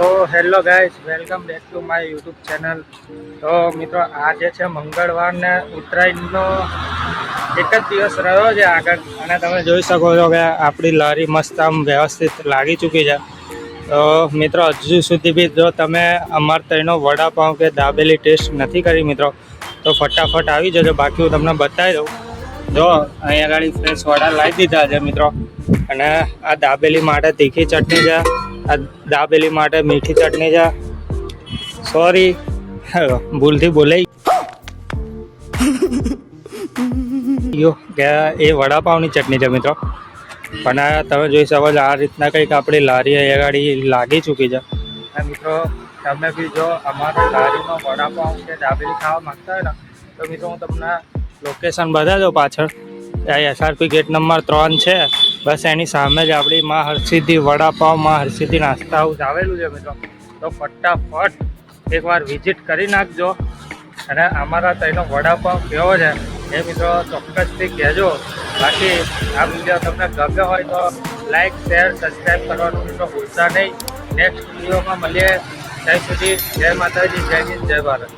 તો hello guys, welcome back to my YouTube channel. તો મિત્રો, આજે છે મંગળવારને ઉત્તરાયણનો એક જ દિવસ રહ્યો છે આગળ. અને તમે જોઈ શકો છો કે આપણી લારી મસ્ત આમ વ્યવસ્થિત લાગી ચૂકી છે. તો મિત્રો, હજુ સુધી બી જો તમે અમાર ત્રણનો વડાપાઉં કે દાબેલી ટેસ્ટ નથી કરી મિત્રો, તો ફટાફટ આવી જજો. બાકી હું તમને બતાવી દઉં. જો, અહીંયા આગળ ફ્રેશ વડા લાવી દીધા છે મિત્રો. અને આ દાબેલી માટે તીખી ચટણી છે. આ દાબેલી માટે મીઠી ચટણી છે. સોરી ભૂલથી બોલાઈ. યો, કે એ વડાપાવની ચટણી છે મિત્રો. પણ આ તમે જોઈ શકો છો, આ રીતના કંઈક આપણી લારી અહીંયા ગાડી લાગી ચૂકી છે. અને મિત્રો, તમે બી જો અમારા લારીમાં વડાપાઉં કે દાબેલી ખાવા માગતા હોય ને, તો મિત્રો હું તમને લોકેશન બતાવી દઉં પાછળ. આ એસઆરપી ગેટ નંબર ત્રણ છે. બસ એની સામે જ આપણી માં હરસિદ્ધિ વડાપાવ, માં હરસિદ્ધિ નાસ્તા હાઉસ આવેલું છે મિત્રો. તો ફટાફટ એકવાર વિઝિટ કરી નાખજો. અને અમારા ત્યાંનો વડાપાઉં કેવો છે એ મિત્રો ચોક્કસથી કહેજો. બાકી આ વીડિયો તમને ગમ્યો હોય તો લાઈક શેર સબસ્ક્રાઈબ કરવાનું મિત્રો ભૂલતા નહીં. નેક્સ્ટ વિડીયોમાં મળીએ. ત્યાં સુધી જય માતાજી, જય હિન્દ, જય ભારત.